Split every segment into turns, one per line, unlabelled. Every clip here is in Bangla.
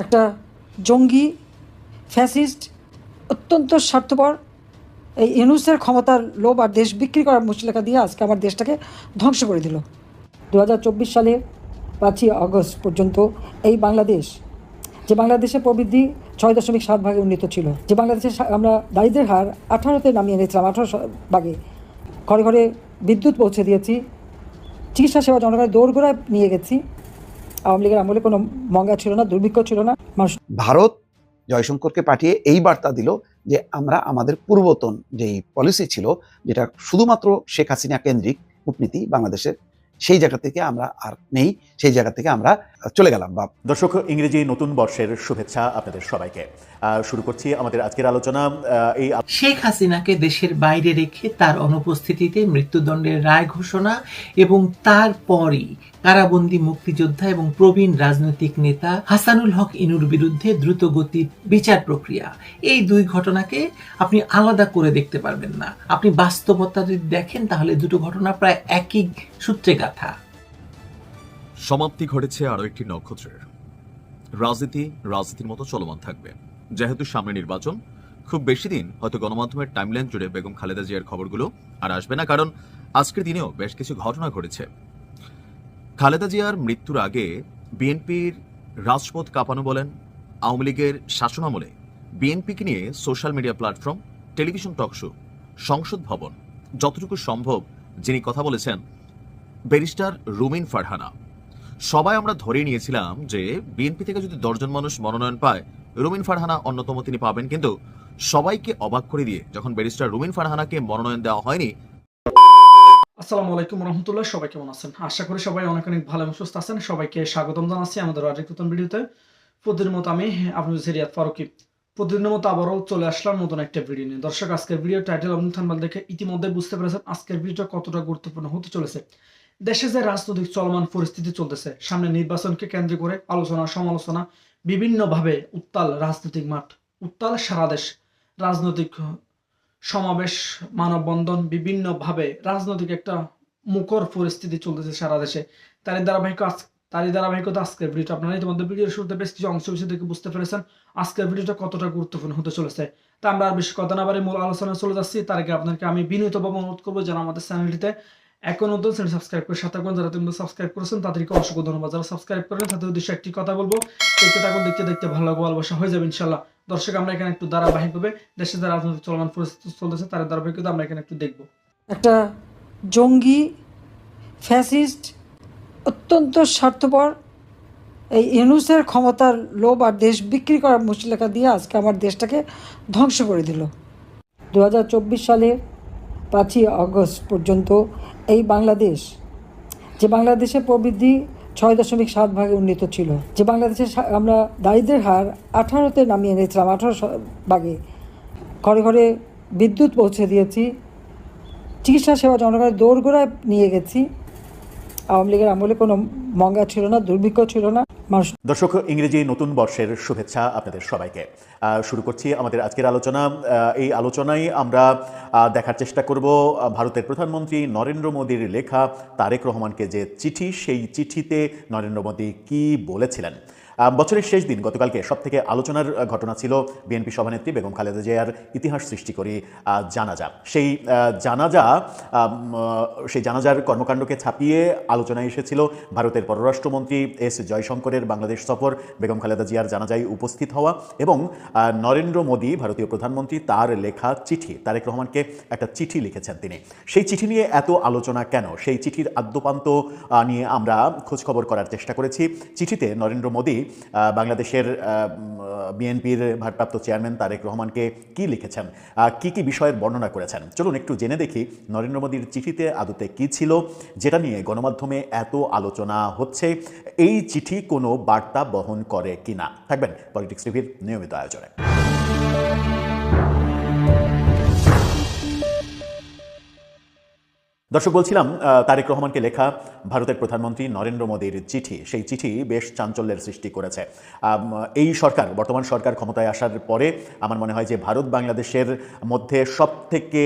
একটা জঙ্গি, ফ্যাসিস্ট, অত্যন্ত স্বার্থপর। এই ইউনুসের ক্ষমতার লোভ আর দেশ বিক্রি করার মুচলেখা দিয়ে আজকে আমার দেশটাকে ধ্বংস করে দিল। দু হাজার চব্বিশ সালে পাঁচই আগস্ট পর্যন্ত এই বাংলাদেশ, যে বাংলাদেশের প্রবৃদ্ধি ছয় দশমিক সাত ভাগে উন্নীত ছিল, যে বাংলাদেশের সা- আমরা দারিদ্রের হার আঠারোতে নামিয়ে এনেছিলাম, আঠারো ভাগে। ঘরে ঘরে বিদ্যুৎ পৌঁছে দিয়েছি, চিকিৎসা সেবা জনগণের দৌড়গোড়ায় নিয়ে গেছি আওয়ামী লীগের আমলে কোনো মঙ্গা ছিল না, দুর্ভিক্ষ ছিল না। মানুষ
ভারত জয়শঙ্করকে পাঠিয়ে এই বার্তা দিল যে আমরা আমাদের পূর্বতন যেই পলিসি ছিল, যেটা শুধুমাত্র শেখ হাসিনা কেন্দ্রিক কূটনীতি বাংলাদেশের সেই জায়গা থেকে আমরা আর নেই সেই জায়গা থেকে আমরা চলে গেলাম বা
দর্শক ইংরেজি নতুন বর্ষের শুভেচ্ছা আপনাদের সবাইকে। শুরু করছি আমাদের আজকের আলোচনা আহ, এই
শেখ হাসিনাকে দেশের বাইরে রেখে তার অনুপস্থিতিতে মৃত্যুদণ্ডের রায় ঘোষণা এবং তারপরই কারাবন্দী মুক্তিযোদ্ধা এবং প্রবীণ রাজনৈতিক নেতা হাসানুল হক ইনুর বিরুদ্ধে দ্রুত দ্রুতগতির বিচার প্রক্রিয়া। এই দুই ঘটনাকে আপনি আলাদা করে দেখতে পারবেন না। আপনি বাস্তবতা যদি দেখেন তাহলে দুটো ঘটনা প্রায় একই সূত্রে গাথা
সমাপ্তি ঘটেছে আরও একটি নক্ষত্রের। রাজনীতি, রাজনীতির মতো চলমান থাকবে। যেহেতু সামনে নির্বাচন, খুব বেশি দিন হয়তো গণমাধ্যমের টাইমলাইন জুড়ে বেগম খালেদা জিয়ার খবরগুলো আর আসবে না, কারণ আজকের দিনেও বেশ কিছু ঘটনা ঘটেছে। খালেদা জিয়ার মৃত্যুর আগে বিএনপির রাজপথ কাঁপানো বলেন, আওয়ামী লীগের শাসনামলে বিএনপিকে নিয়ে social media platform television talk show সংসদ ভবন, যতটুকু সম্ভব যিনি কথা বলেছেন ব্যারিস্টার রুমিন ফারহানা। সবাই আমরা ধরে নিয়েছিলাম যে বিএনপি থেকে যদি দশজন মানুষ মনোনয়ন পায়, রুমিন ফারহানা অন্যতম তিনি পাবেন। কিন্তু সবাইকে অবাক করে দিয়ে যখন ব্যারিস্টার রুমিন ফারহানাকে মনোনয়ন দেওয়া হয়নি,
আসসালামু আলাইকুম রহমতুল্লাহ, সবাই কেমন আছেন? আশা করি সবাই অনেক অনেক ভালো এবং সুস্থ আছেন। সবাইকে স্বাগতম জানাচ্ছি আমাদের আরেক নতুন ভিডিওতে। প্রতিদিনের মতো আমি আপনাদের সিরিয়াত ফারুকি। প্রতিদিনের মতো আবারও চলে আসলাম নতুন একটা ভিডিও নিয়ে। দর্শক, আজকের ভিডিও টাইটেল এবং দেখে ইতিমধ্যে বুঝতে পেরেছেন আজকের ভিডিওটা কতটা গুরুত্বপূর্ণ হতে চলেছে। দেশে যে রাজনৈতিক চলমান পরিস্থিতি চলতেছে, সামনে নির্বাচনকে কেন্দ্র করে আলোচনা, সমালোচনা, বিভিন্নভাবে উত্তাল রাজনৈতিক মাঠ, উত্তাল সারা দেশ, রাজনৈতিক সমাবেশ, মানববন্ধন, বিভিন্নভাবে রাজনৈতিক একটা মুখর পরিস্থিতি চলতেছে সারা দেশে। তারই ধারাবাহিক তারই ধারাবাহিকতা আজকের ভিডিওটা। আপনারা ইতিমধ্যে ভিডিওর শুরুতে বেশ কিছু অংশ বিষয় থেকে বুঝতে পেরেছেন আজকের ভিডিওটা কতটা গুরুত্বপূর্ণ হতে চলেছে। তা আমরা আর বেশি কথা না বাড়ি মূল আলোচনায় চলে যাচ্ছি। তার আগে আপনাকে আমি বিনীতভাবে অনুরোধ করব যেন আমাদের চ্যানেলটিতে এখন নতুন চ্যানেল সাবস্ক্রাইব করে সাথে থাকুন। যারা তুমি সাবস্ক্রাইব করেছেন, তাদেরকে অসংখ্য ধন্যবাদ। যারা সাবস্ক্রাইব করেন, তাদের উদ্দেশ্যে একটি কথা বলব। দেখতে থাকুন, দেখতে দেখতে ভালো লাগবে, ভালোবাসা হয়ে যাবে, ইনশাল্লাহ। দর্শক, আমরা এখানে একটু ধারাবাহিকভাবে দেশে যে রাজনৈতিক চলমান পরিস্থিতি চলতেছে, তার ধারাবাহিকতা আমরা এখানে একটু দেখব।
একটা জঙ্গি ফ্যাসিস্ট অত্যন্ত স্বার্থপর এই ইউনুসের ক্ষমতার লোভ আর দেশ বিক্রি করার মুচলেখা দিয়ে আজকে আমার দেশটাকে ধ্বংস করে দিল। দু সালে পাঁচই আগস্ট পর্যন্ত এই বাংলাদেশ, যে বাংলাদেশের প্রবৃদ্ধি ছয় দশমিক সাত ভাগে উন্নীত ছিল, যে বাংলাদেশের সা- আমরা দারিদ্রের হার আঠারোতে নামিয়ে এনেছিলাম, আঠারো ভাগে। ঘরে ঘরে বিদ্যুৎ পৌঁছে দিয়েছি, চিকিৎসা সেবা জনগণের দৌড়গোড়ায় নিয়ে গেছি, আওয়ামী লীগের আমলে কোনো মঙ্গা ছিল না, দুর্ভিক্ষ ছিল না।
দর্শক, ইংরেজি নতুন বর্ষের শুভেচ্ছা আপনাদের সবাইকে। শুরু করছি আমাদের আজকের আলোচনা। এই আলোচনায় আমরা দেখার চেষ্টা করব ভারতের প্রধানমন্ত্রী নরেন্দ্র মোদীর লেখা তারেক রহমানকে যে চিঠি, সেই চিঠিতে নরেন্দ্র মোদী কি বলেছিলেন? বছরের শেষ দিন গতকালকে সব থেকে আলোচনার ঘটনা ছিল বিএনপি সভানেত্রী বেগম খালেদা জিয়ার ইতিহাস সৃষ্টি করি জানাজা। সেই জানাজা সেই জানাজার কর্মকাণ্ডকে ছাপিয়ে আলোচনায় এসেছিল ভারতের পররাষ্ট্রমন্ত্রী এস জয়শঙ্করের বাংলাদেশ সফর, বেগম খালেদা জিয়ার জানাজায় উপস্থিত হওয়া এবং নরেন্দ্র মোদী, ভারতীয় প্রধানমন্ত্রী, তার লেখা চিঠি, তারেক রহমানকে একটা চিঠি লিখেছেন তিনি। সেই চিঠি নিয়ে এত আলোচনা কেন? সেই চিঠির আদ্যপান্ত নিয়ে আমরা খোঁজখবর করার চেষ্টা করেছি। চিঠিতে নরেন্দ্র মোদী বাংলাদেশের বিএনপির ভারপ্রাপ্ত চেয়ারম্যান তারেক রহমানকে কি লিখেছেন? কি কি বিষয়ের বর্ণনা করেছেন? চলুন একটু জেনে দেখি নরেন্দ্র মোদীর চিঠিতে আদতে কি ছিল, যেটা নিয়ে গণমাধ্যমে এত আলোচনা হচ্ছে, এই চিঠি কোনো বার্তা বহন করে কিনা? থাকবেন পলিটিক্স টিভির নিয়মিত আয়োজনে। দর্শক, বলছিলাম তারেক রহমানকে লেখা ভারতের প্রধানমন্ত্রী নরেন্দ্র মোদীর চিঠি। সেই চিঠি বেশ চাঞ্চল্যের সৃষ্টি করেছে। এই সরকার, বর্তমান সরকার ক্ষমতায় আসার পরে আমার মনে হয় যে ভারত বাংলাদেশের মধ্যে সব থেকে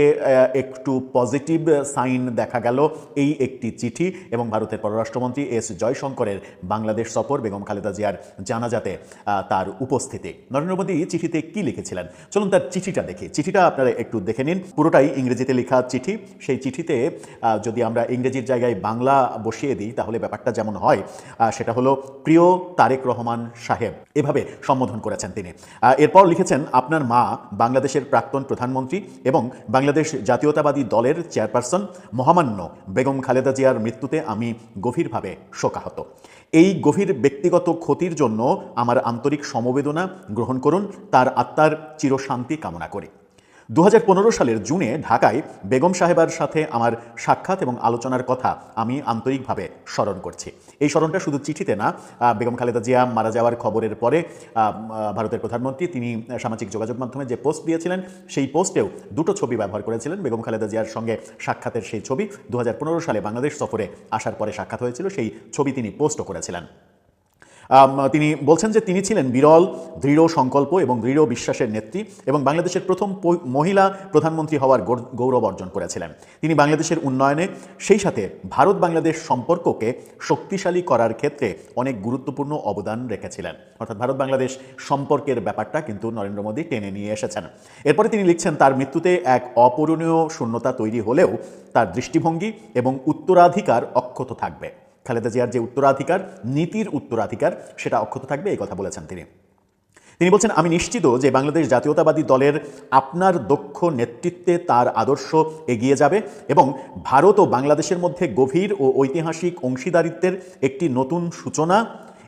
একটু পজিটিভ সাইন দেখা গেল এই একটি চিঠি এবং ভারতের পররাষ্ট্রমন্ত্রী এস জয়শঙ্করের বাংলাদেশ সফর, বেগম খালেদা জিয়ার জানাজাতে তার উপস্থিতি। নরেন্দ্র মোদী চিঠিতে কি লিখেছিলেন? চলুন তার চিঠিটা দেখি। চিঠিটা আপনারা একটু দেখে নিন। পুরোটাই ইংরেজিতে লেখা চিঠি। সেই চিঠিতে যদি আমরা ইংরেজির জায়গায় বাংলা বসিয়ে দিই, তাহলে ব্যাপারটা যেমন হয় সেটা হলো প্রিয় তারেক রহমান সাহেব, এভাবে সম্বোধন করেছেন তিনি। এরপর লিখেছেন, আপনার মা বাংলাদেশের প্রাক্তন প্রধানমন্ত্রী এবং বাংলাদেশ জাতীয়তাবাদী দলের চেয়ারপারসন মহামান্য বেগম খালেদা জিয়ার মৃত্যুতে আমি গভীরভাবে শোকাহত। এই গভীর ব্যক্তিগত ক্ষতির জন্য আমার আন্তরিক সমবেদনা গ্রহণ করুন, তার আত্মার চিরশান্তি কামনা করি। দু হাজার পনেরো সালের জুনে ঢাকায় বেগম সাহেবার সাথে আমার সাক্ষাৎ এবং আলোচনার কথা আমি আন্তরিকভাবে স্মরণ করছি। এই স্মরণটা শুধু চিঠিতে না বেগম খালেদা জিয়া মারা যাওয়ার খবরের পরে ভারতের প্রধানমন্ত্রী তিনি সামাজিক যোগাযোগ মাধ্যমে যে পোস্ট দিয়েছিলেন, সেই পোস্টেও দুটো ছবি ব্যবহার করেছিলেন। বেগম খালেদা জিয়ার সঙ্গে সাক্ষাতের সেই ছবি দু হাজার পনেরো সালে বাংলাদেশ সফরে আসার পরে সাক্ষাৎ হয়েছিল, সেই ছবি তিনি পোস্টও করেছিলেন। তিনি বলছেন যে তিনি ছিলেন বিরল, দৃঢ় সংকল্প এবং দৃঢ় বিশ্বাসের নেত্রী এবং বাংলাদেশের প্রথম মহিলা প্রধানমন্ত্রী হওয়ার গৌর- গৌরব অর্জন করেছিলেন। তিনি বাংলাদেশের উন্নয়নে, সেই সাথে ভারত বাংলাদেশ সম্পর্ককে শক্তিশালী করার ক্ষেত্রে অনেক গুরুত্বপূর্ণ অবদান রেখেছিলেন। অর্থাৎ ভারত বাংলাদেশ সম্পর্কের ব্যাপারটা কিন্তু নরেন্দ্র মোদী টেনে নিয়ে এসেছেন। এরপরে তিনি লিখছেন, তার মৃত্যুতে এক অপূরণীয় শূন্যতা তৈরি হলেও তার দৃষ্টিভঙ্গি এবং উত্তরাধিকার অক্ষত থাকবে। খালেদা জিয়ার যে উত্তরাধিকার, নীতির উত্তরাধিকার, সেটা অক্ষত থাকবে, এই কথা বলেছেন তিনি। তিনি বলছেন, আমি নিশ্চিত যে বাংলাদেশ জাতীয়তাবাদী দলের আপনার দক্ষ নেতৃত্বে তার আদর্শ এগিয়ে যাবে এবং ভারত ও বাংলাদেশের মধ্যে গভীর ও ঐতিহাসিক অংশীদারিত্বের একটি নতুন সূচনা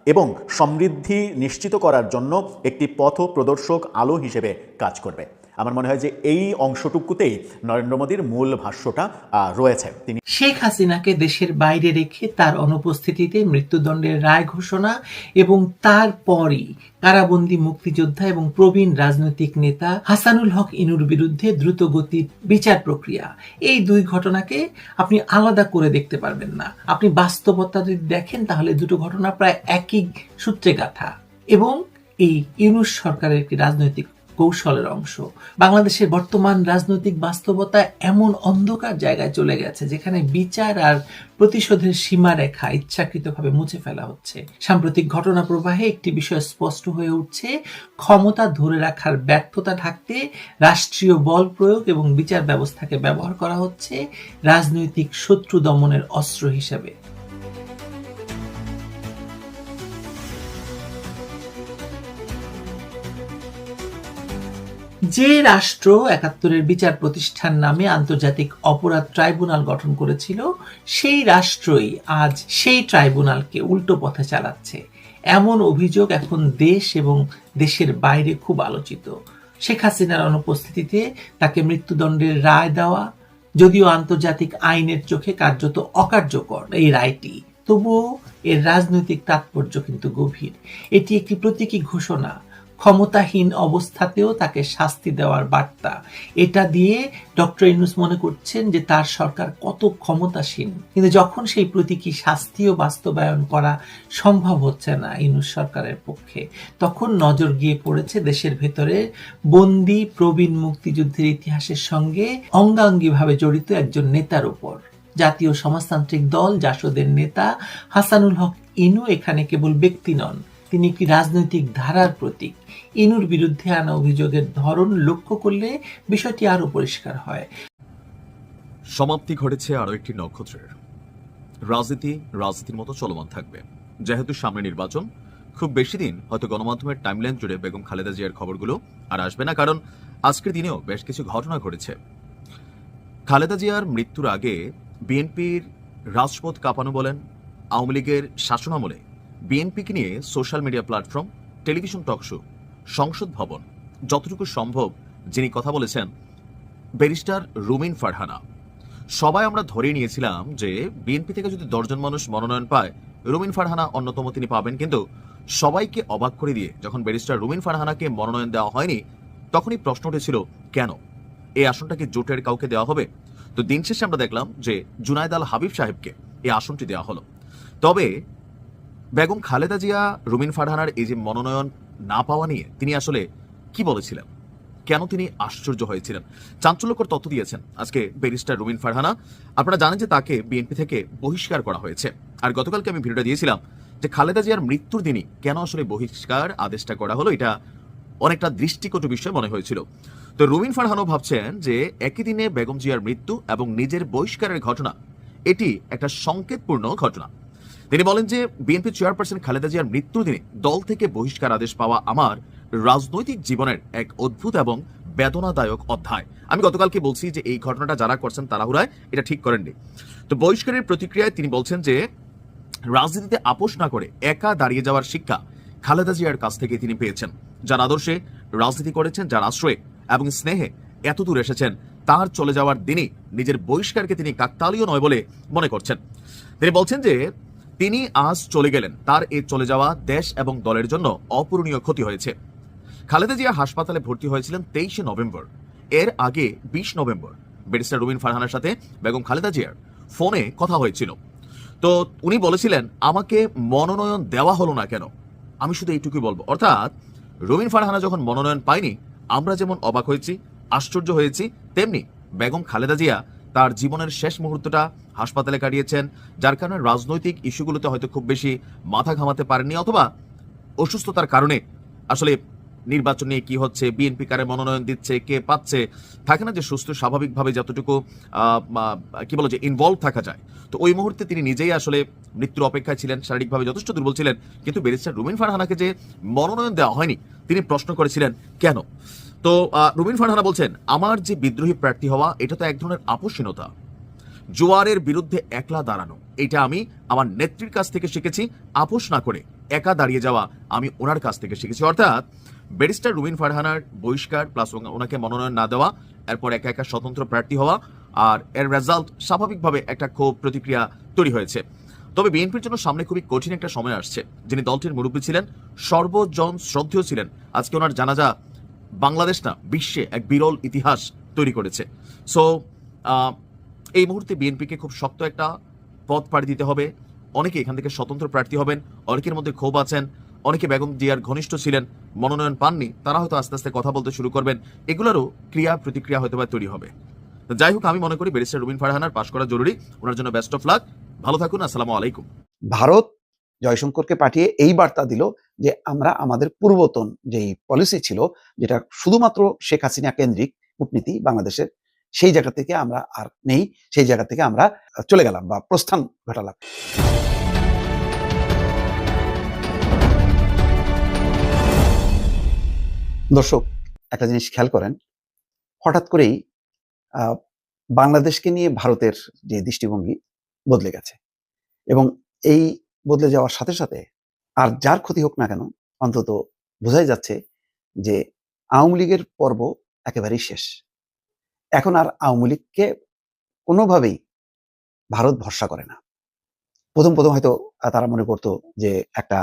এবং সমৃদ্ধি নিশ্চিত করার জন্য একটি পথ প্রদর্শক আলো হিসেবে কাজ করবে। আমার মনে হয় যে এই অংশটুকুতেই নরেন্দ্র মোদীর মূল ভাষ্যটা রয়েছে। তিনি
শেখ হাসিনাকে দেশের বাইরে রেখে তার অনুপস্থিতিতে মৃত্যুদণ্ডের রায় ঘোষণা এবং তারপরই কারাবন্দী মুক্তিযোদ্ধা এবং প্রবীণ রাজনৈতিক নেতা হাসানুল হক ইনুর বিরুদ্ধে দ্রুত দ্রুতগতির বিচার প্রক্রিয়া। এই দুই ঘটনাকে আপনি আলাদা করে দেখতে পারবেন না। আপনি বাস্তবতা যদি দেখেন, তাহলে দুটো ঘটনা প্রায় একই সূত্রে গাথা। এবং এই ইউনুস সরকারের একটি রাজনৈতিক কৌশলের অংশ। বাংলাদেশের বর্তমান রাজনৈতিক বাস্তবতা এমন অন্ধকার জায়গায় চলে গেছে যেখানে বিচার আর প্রতিশোধের সীমারেখা ইচ্ছাকৃতভাবে মুছে ফেলা হচ্ছে। সাম্প্রতিক ঘটনা প্রবাহে একটি বিষয় স্পষ্ট হয়ে উঠছে, ক্ষমতা ধরে রাখার ব্যর্থতা ঢাকতে রাষ্ট্রীয় বল প্রয়োগ এবং বিচার ব্যবস্থাকে ব্যবহার করা হচ্ছে রাজনৈতিক শত্রু দমনের অস্ত্র হিসেবে। যে রাষ্ট্র একাত্তরের বিচার প্রতিষ্ঠান নামে আন্তর্জাতিক অপরাধ ট্রাইব্যুনাল গঠন করেছিল, সেই রাষ্ট্রই আজ সেই ট্রাইব্যুনালকে উল্টো পথে চালাচ্ছে। এমন অভিযোগ এখন দেশ এবং দেশের বাইরে খুব আলোচিত। শেখ হাসিনার অনুপস্থিতিতে তাকে মৃত্যুদণ্ডের রায় দেওয়া, যদিও আন্তর্জাতিক আইনের চোখে কার্যত অকার্যকর এই রায়টি, তবুও এর রাজনৈতিক তাৎপর্য কিন্তু গভীর। এটি একটি প্রতীকী ঘোষণা ক্ষমতাহীন অবস্থাতেও তাকে শাস্তি দেওয়ার বার্তা। এটা দিয়ে ডক্টর ইনুস মনে করছেন যে তার সরকার কত ক্ষমতাসীন। কিন্তু যখন সেই প্রতীকী শাস্তিও বাস্তবায়ন করা সম্ভব হচ্ছে না ইনুস সরকারের পক্ষে, তখন নজর গিয়ে পড়েছে দেশের ভেতরে বন্দি, প্রবীণ মুক্তিযুদ্ধের ইতিহাসের সঙ্গে অঙ্গাঙ্গিভাবে জড়িত একজন নেতার উপর। জাতীয় সমাজতান্ত্রিক দল, জাসদের নেতা হাসানুল হক ইনু এখানে কেবল ব্যক্তি নন তিনি একটি রাজনৈতিক ধারার প্রতীক? ইনুর বিরুদ্ধে আনা অভিযোগের ধরন লক্ষ্য করলে বিষয়টি আরও পরিষ্কার হয়।
সমাপ্তি ঘটেছে আরও একটি নক্ষত্রের। রাজনীতি রাজনীতির মতো চলমান থাকবে। যেহেতু সামনে নির্বাচন, খুব বেশি দিন হয়তো গণমাধ্যমের টাইমলাইন জুড়ে বেগম খালেদা জিয়ার খবরগুলো আর আসবে না, কারণ আজকের দিনেও বেশ কিছু ঘটনা ঘটেছে। খালেদা জিয়ার মৃত্যুর আগে বিএনপির রাজপথ কাঁপানো বলেন, আওয়ামী লীগের শাসনামলে বিএনপিকে নিয়ে social media platform, television talk show, সংসদ ভবন, যতটুকু সম্ভব যিনি কথা বলেছেন, ব্যারিস্টার রুমিন ফারহানা। সবাই আমরা ধরে নিয়েছিলাম যে বিএনপি থেকে যদি দশজন মানুষ মনোনয়ন পায়, রুমিন ফারহানা অন্যতম তিনি পাবেন। কিন্তু সবাইকে অবাক করে দিয়ে যখন ব্যারিস্টার রুমিন ফারহানাকে মনোনয়ন দেওয়া হয়নি, তখনই প্রশ্ন উঠেছিল, কেন? এই আসনটা কি জোটের কাউকে দেওয়া হবে? তো দিন শেষে আমরা দেখলাম যে জুনায়দ আল হাবিব সাহেবকে এই আসনটি দেওয়া হলো। তবে বেগম খালেদা জিয়া, রুমিন ফারহানার এই যে মনোনয়ন না পাওয়া নিয়ে তিনি আসলে কি বলেছিলেন? কেন তিনি আশ্চর্য হয়েছিলেন? চাঞ্চল্যকর তথ্য দিয়েছেন আজকে ব্যারিস্টার রুমিন ফারহানা। আপনারা জানেন যে তাকে বিএনপি থেকে বহিষ্কার করা হয়েছে। আর গতকালকে আমি ভিডিওটা দিয়েছিলাম যে খালেদা জিয়ার মৃত্যুর দিনই কেন আসলে বহিষ্কার আদেশটা করা হলো, এটা অনেকটা দৃষ্টিকটু বিষয় মনে হয়েছিল। তো রুমিন ফারহানও ভাবছেন যে একই দিনে বেগম জিয়ার মৃত্যু এবং নিজের বহিষ্কারের ঘটনা, এটি একটা সংকেতপূর্ণ ঘটনা। তিনি বলেন যে বিএনপি চেয়ারপারসন খালেদা জিয়ার মৃত্যুর দিনে দল থেকে বহিষ্কার আদেশ পাওয়া আমার রাজনৈতিক জীবনের এক অদ্ভুত এবং বেদনাদায়ক অধ্যায়। আমি গতকালকে বলছি যে এই ঘটনাটা যারা করছেন তাড়াহুড়ায় এটা ঠিক করেননি। তো বহিষ্কারের প্রতিক্রিয়ায় তিনি বলছেন যে রাজনীতিতে আপোষ না করে একা দাঁড়িয়ে যাওয়ার শিক্ষা খালেদা জিয়ার কাছ থেকে তিনি পেয়েছেন। যার আদর্শে রাজনীতি করেছেন, যার আশ্রয়ে এবং স্নেহে এত দূর এসেছেন, তার চলে যাওয়ার দিনই নিজের বহিষ্কারকে তিনি কাকতালীয় নয় বলে মনে করছেন। তিনি বলছেন যে তিনি আজ চলে গেলেন। তার এই চলে যাওয়া দেশ এবং দলের জন্য অপূরণীয় ক্ষতি হয়েছে। খালেদা জিয়া হাসপাতালে ভর্তি হয়েছিলেন তেইশে নভেম্বর। এর আগে বিশ নভেম্বর। ব্যারিস্টার রুবিন ফারহানের সাথে বেগম খালেদা জিয়ার ফোনে কথা হয়েছিল। তো উনি বলেছিলেন, আমাকে মনোনয়ন দেওয়া হলো না কেন? আমি শুধু এইটুকুই বলব। অর্থাৎ রবিন ফারহানা যখন মনোনয়ন পায়নি, আমরা যেমন অবাক হয়েছি, আশ্চর্য হয়েছি, তেমনি বেগম খালেদা জিয়া তার জীবনের শেষ মুহূর্তটা হাসপাতালে কাটিয়েছেন, যার কারণে রাজনৈতিক ইস্যুগুলোতে হয়তো খুব বেশি মাথা ঘামাতে পারেননি অথবা অসুস্থতার কারণে আসলে নির্বাচন নিয়ে কি হচ্ছে, বিএনপি কারে মনোনয়ন দিচ্ছে, কে পাচ্ছে, থাকে না যে সুস্থ স্বাভাবিকভাবে যতটুকু কি বলো যে ইনভলভ থাকা যায়। তো ওই মুহূর্তে তিনি নিজেই আসলে মৃত্যুর অপেক্ষায় ছিলেন, শারীরিকভাবে যথেষ্ট দুর্বল ছিলেন, কিন্তু ব্যারিস্টার রুমিন ফারহানাকে যে মনোনয়ন দেওয়া হয়নি, তিনি প্রশ্ন করেছিলেন, কেন? তো রুমিন ফারহানা বলছেন, আমার যে বিদ্রোহী প্রার্থী হওয়া, এটা তো এক ধরনের আপোষহীনতা জোয়ারের বিরুদ্ধে একলা দাঁড়ানো। এটা আমি আমার নেত্রীর কাছ থেকে শিখেছি। আপোষ না করে একা দাঁড়িয়ে যাওয়া আমি ওনার কাছ থেকে শিখেছি। অর্থাৎ ব্যারিস্টার রুমিন ফারহানার বহিষ্কার প্লাস ওনাকে মনোনয়ন না দেওয়া, এরপর একা একা স্বতন্ত্র প্রার্থী হওয়া আর এর রেজাল্ট স্বাভাবিকভাবে একটা ক্ষোভ প্রতিক্রিয়া তৈরি হয়েছে। তবে বিএনপির জন্য সামনে খুবই কঠিন একটা সময় আসছে। যিনি দলটির মুরব্বী ছিলেন, সর্বজন শ্রদ্ধেয় ছিলেন। আজকে ওনার জানাজা বাংলাদেশ না, বিশ্বে এক বিরল ইতিহাস তৈরি করেছে। সো এই মুহূর্তে বিএনপিকে খুব শক্ত একটা পথ পাড়ি দিতে হবে। অনেকে এখান থেকে স্বতন্ত্র প্রার্থী হবেন, অনেকের মধ্যে ক্ষোভ আছেন, অনেকে বেগম জিয়ার ঘনিষ্ঠ ছিলেন, মনোনয়ন পাননি, তারা হয়তো আস্তে আস্তে কথা বলতে শুরু করবেন। এগুলোরও ক্রিয়া প্রতিক্রিয়া হয়তো বা তৈরি হবে। তো যাই হোক, আমি মনে করি ব্যারিস্টার রুবিন ফারহানার পাশ করা জরুরি। ওনার জন্য বেস্ট অফ লাক ভালো থাকুন, আসসালামু আলাইকুম।
ভারত জয়শঙ্করকে পাঠিয়ে এই বার্তা দিল যে আমরা আমাদের পূর্বতন যেই পলিসি ছিল, যেটা শুধুমাত্র শেখ হাসিনা কেন্দ্রিক কূটনীতি বাংলাদেশের সেই জায়গা থেকে আমরা আর নেই, সেই জায়গা থেকে আমরা চলে গেলাম বা প্রস্থান ঘটালাম। দর্শক, একটা জিনিস খেয়াল করেন, হঠাৎ করেই বাংলাদেশকে নিয়ে ভারতের যে দৃষ্টিভঙ্গি বদলে গেছে এবং এই বদলে যাওয়ার সাথে সাথে আর যার ক্ষতি হোক না কেন, অন্তত বোঝাই যাচ্ছে যে আওয়ামী লীগের পর্ব একেবারেই শেষ। এখন আর আওয়ামী লীগকে কোনোভাবেই ভারত ভরসা করে না। প্রথম প্রথম হয়তো তারা মনে করতো যে একটা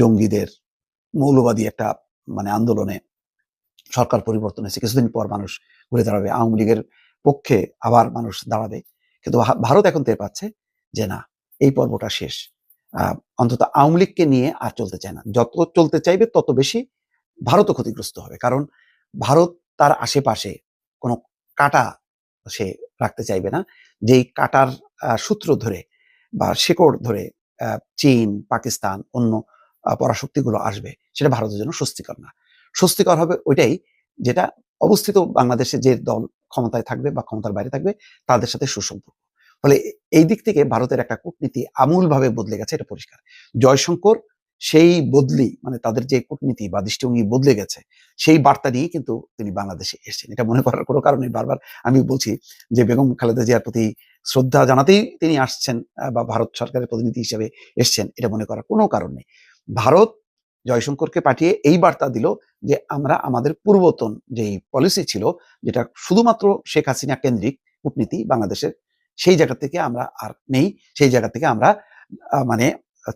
জঙ্গিদের মৌলবাদী একটা মানে আন্দোলনে সরকার পরিবর্তন হয়েছে। কিছুদিন পর মানুষ ঘুরে দাঁড়াবে, আওয়ামী লীগের পক্ষে আবার মানুষ দাঁড়াবে। কিন্তু ভারত এখন টের পাচ্ছে যে না, এই পর্বটা শেষ। অন্তত আওয়ামী লীগকে নিয়ে আর চলতে চায় না। যত চলতে চাইবে তত বেশি ভারতও ক্ষতিগ্রস্ত হবে। কারণ ভারত তার আশেপাশে কোনো কাটা সে রাখতে চাইবে না। যেই কাটার সূত্র ধরে বা শেকড় ধরে চীন, পাকিস্তান, অন্য পরাশক্তিগুলো আসবে, সেটা ভারতের জন্য স্বস্তিকর না। স্বস্তিকর হবে ওইটাই যেটা অবস্থিত বাংলাদেশে যে দল ক্ষমতায় থাকবে বা ক্ষমতার বাইরে থাকবে, তাদের সাথে সুসম্পর্ক। ফলে এই দিক থেকে ভারতের একটা কূটনীতি আমূলভাবে বদলে গেছে, এটা পরিষ্কার। জয়শঙ্কর সেই বদলি মানে তাদের যে কূটনীতি বা দৃষ্টিভঙ্গি বদলে গেছে, সেই বার্তা নিয়ে কিন্তু তিনি বাংলাদেশে এসেছেন। এটা মনে করার কোনো কারণে বারবার আমি বলছি যে, বেগম খালেদা জিয়ার প্রতি শ্রদ্ধা জানাতেই তিনি আসছেন বা ভারত সরকারের প্রতিনিধি হিসেবে এসছেন, এটা মনে করার কোনো কারণ নেই। ভারত জয়শঙ্করকে পাঠিয়ে এই বার্তা দিল যে, আমরা আমাদের পূর্বতন যেই পলিসি ছিল, যেটা শুধুমাত্র শেখ হাসিনা কেন্দ্রিক কূটনীতি বাংলাদেশের, সেই জায়গা থেকে আমরা আর নেই। সেই জায়গা থেকে আমরা মানে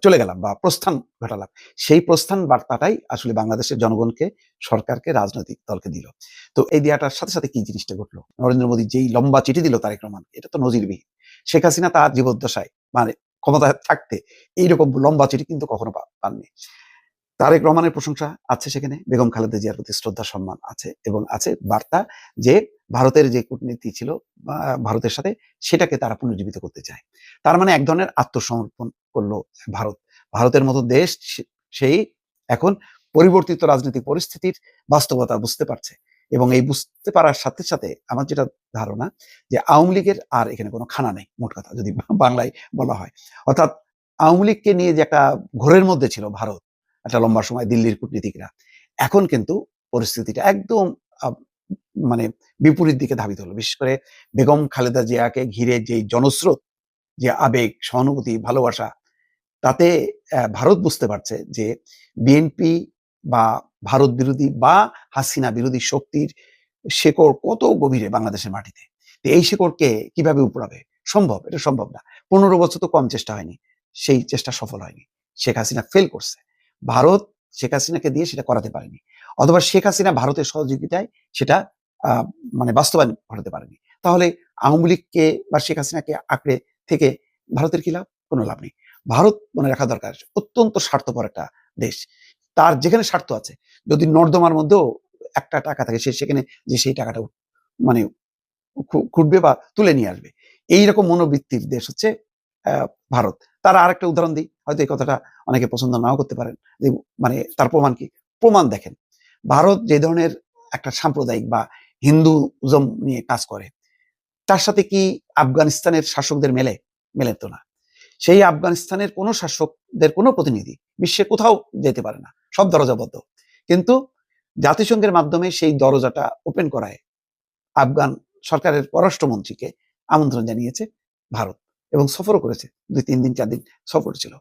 চলে গেলাম বা প্রস্থান ঘটালাম। সেই প্রস্থান বার্তাটাই আসলে বাংলাদেশের জনগণকে, সরকারকে, রাজনৈতিক দলকে দিল। তো এই দেওয়াটার সাথে সাথে কি জিনিসটা ঘটলো? নরেন্দ্র মোদী যেই লম্বা চিঠি দিল তারেক রহমান, এটা তো নজিরবিহীন। শেখ হাসিনা তার জীবদ্দশায় মানে ক্ষমতায় থাকতে এইরকম লম্বা চিঠি কিন্তু কখনো পাননি। তারেক রহমানের প্রশংসা আছে সেখানে, বেগম খালেদা জিয়ার প্রতি শ্রদ্ধা, সম্মান আছে এবং আছে বার্তা যে ভারতের যে কূটনীতি ছিল ভারতের সাথে সেটাকে তারা পুনর্জীবিত করতে চায়। তার মানে এক ধরনের আত্মসমর্পণ করল ভারত। ভারতের মতো দেশ সেই এখন পরিবর্তিত রাজনৈতিক পরিস্থিতির বাস্তবতা বুঝতে পারছে এবং এই বুঝতে পারার সাথে সাথে আমার যেটা ধারণা যে আওয়ামী লীগের আর এখানে কোনো খানা নেই, মোট কথা যদি বাংলায় বলা হয়। অর্থাৎ আওয়ামী লীগকে নিয়ে যে একটা ঘোরের মধ্যে ছিল ভারত, একটা লম্বা সময় দিল্লির কূটনীতিকরা, এখন কিন্তু পরিস্থিতিটা একদম মানে বিপরীত দিকে ধাবিত হলো। বিশেষ করে বেগম খালেদা জিয়াকে ঘিরে যে জনস্রোত, যে আবেগ, সহানুভূতি, ভালোবাসা তাতে ভারত বুঝতে পারছে যে বিএনপি বা ভারত বিরোধী বা হাসিনা বিরোধী শক্তির শেকড় কত গভীরে বাংলাদেশের মাটিতে? এই শেকড়কে কীভাবে উপড়াবে? সম্ভব, এটা সম্ভব না। পনেরো বছর তো কম চেষ্টা হয়নি। সেই চেষ্টা সফল হয়নি। শেখ হাসিনা ফেল করছে। ভারত শেখ হাসিনাকে দিয়ে সেটা করাতে পারেনি। অথবা শেখ হাসিনা ভারতের সহযোগিতায় সেটা মানে বাস্তবায়ন ঘটাতে পারেনি। তাহলে আওয়ামী লীগকে বা শেখ হাসিনাকে আঁকড়ে থেকে ভারতের কি লাভ? কোনো লাভ নেই। ভারত মনে রাখা দরকার, অত্যন্ত স্বার্থপর একটা দেশ। তার যেখানে স্বার্থ আছে, যদি নর্দমার মধ্যেও একটা টাকা থাকে, সে সেখানে যে সেই টাকাটা মানে খুঁটবে বা তুলে নিয়ে আসবে। এইরকম মনোবৃত্তির দেশ হচ্ছে ভারত। তার আরেকটা উদাহরণ দিই, হয়তো এই কথাটা অনেকে পছন্দ নাও করতে পারেন। মানে তার প্রমাণ কি? প্রমাণ দেখেন, ভারত যে ধরনের একটা সাম্প্রদায়িক বা হিন্দুজম নিয়ে কাজ করে, তার সাথে কি আফগানিস্তানের শাসকদের মেলে? মেলে তো না। সেই আফগানিস্তানের কোনো শাসকদের কোনো প্রতিনিধি বিশ্বে কোথাও যেতে পারে না, সব দরজা বদ্ধ কিন্তু জাতিসংঘের মাধ্যমে সেই দরজাটা ওপেন করায় আফগান সরকারের পররাষ্ট্রমন্ত্রীকে আমন্ত্রণ জানিয়েছে ভারত এবং সফরও করেছে, দুই তিন দিন, চার দিন সফর ছিল।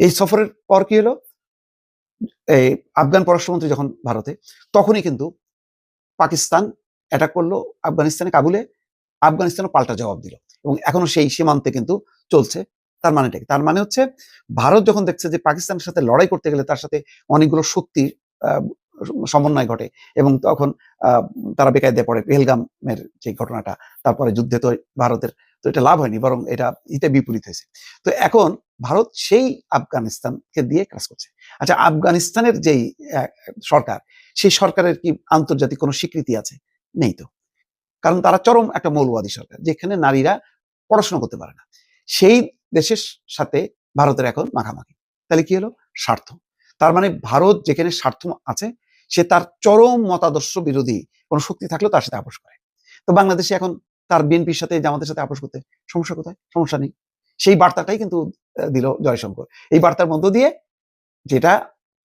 এই সফরের পর কি হলো? এই আফগান পররাষ্ট্রমন্ত্রী যখন ভারতে, তখনই কিন্তু পাকিস্তান অ্যাটাক করল আফগানিস্তানে কাবুলে, আফগানিস্তানও পাল্টা জবাব দিল এবং এখনও সেই সীমান্তে কিন্তু চলছে তার মানেটা কি? তার মানে হচ্ছে ভারত যখন দেখছে যে পাকিস্তানের সাথে লড়াই করতে গেলে তার সাথে অনেকগুলো শক্তির সমন্বয় ঘটে এবং তখন তারা বেকায়দে পড়ে। পেহেলগামের যে ঘটনাটা, তারপরে যুদ্ধে তো ভারতের, তো এটা লাভ হয়নি, বরং এটা হিতে বিপরীত হয়েছে। তো এখন ভারত সেই আফগানিস্তানকে দিয়ে কাজ করছে। আচ্ছা আফগানিস্তানের যেই সরকার, সেই সরকারের কি আন্তর্জাতিক কোনো স্বীকৃতি আছে? নেই তো। কারণ তারা চরম একটা মৌলবাদী সরকার, যেখানে নারীরা পড়াশোনা করতে পারে না। সেই দেশের সাথে ভারতের এখন মাখামাখি। তাহলে কি হলো? স্বার্থ। তার মানে ভারত যেখানে স্বার্থ আছে, সে তার চরম মতাদর্শ বিরোধী কোনো শক্তি থাকলেও তার সাথে আপোষ করে। তো বাংলাদেশে এখন তার বিএনপির সাথে, জামাতের সাথে আপোষ করতে সমস্যা কোথায়? সমস্যা নেই। সেই বার্তাটাই কিন্তু দিল জয়শঙ্কর। এই বার্তার মধ্য দিয়ে যেটা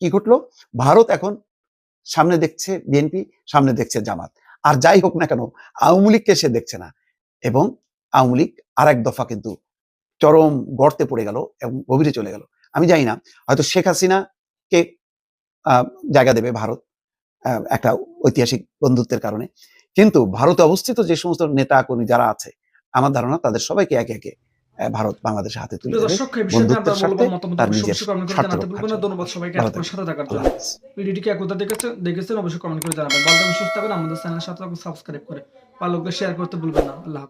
কি ঘটলো? ভারত এখন সামনে দেখছে বিএনপি, সামনে দেখছে জামাত। আর যাই হোক না কেন, আওয়ামী লীগকে সে দেখছে না। এবং আওয়ামী লীগ আর এক দফা কিন্তু চরম গর্তে পড়ে গেল এবং গভীরে চলে গেল। আমি জানি না হয়তো শেখ হাসিনাকে জায়গা দেবে ভারত একটা ঐতিহাসিক বন্ধুত্বের কারণে। কিন্তু ভারতে অবস্থিত যে সমস্ত নেতা কর্মী যারা আছে আমার ধারণা তাদের সবাইকে একে একে ভারত বাংলাদেশের হাতে তুলে বন্ধুত্বের
মতামত
তার নিজের
ধন্যবাদ সবাইকে
ভালো
সাথে থাকার জন্য। ভিডিওটিকে একদা দেখেছেন দেখেছেন অবশ্যই কমেন্ট করে জানাবেন। ভালো থাকবেন সুস্থ থাকবেন আমাদের চ্যানেলের সাথে সাবস্ক্রাইব করে পালকদের শেয়ার করতে ভুলবেন না। আল্লাহ।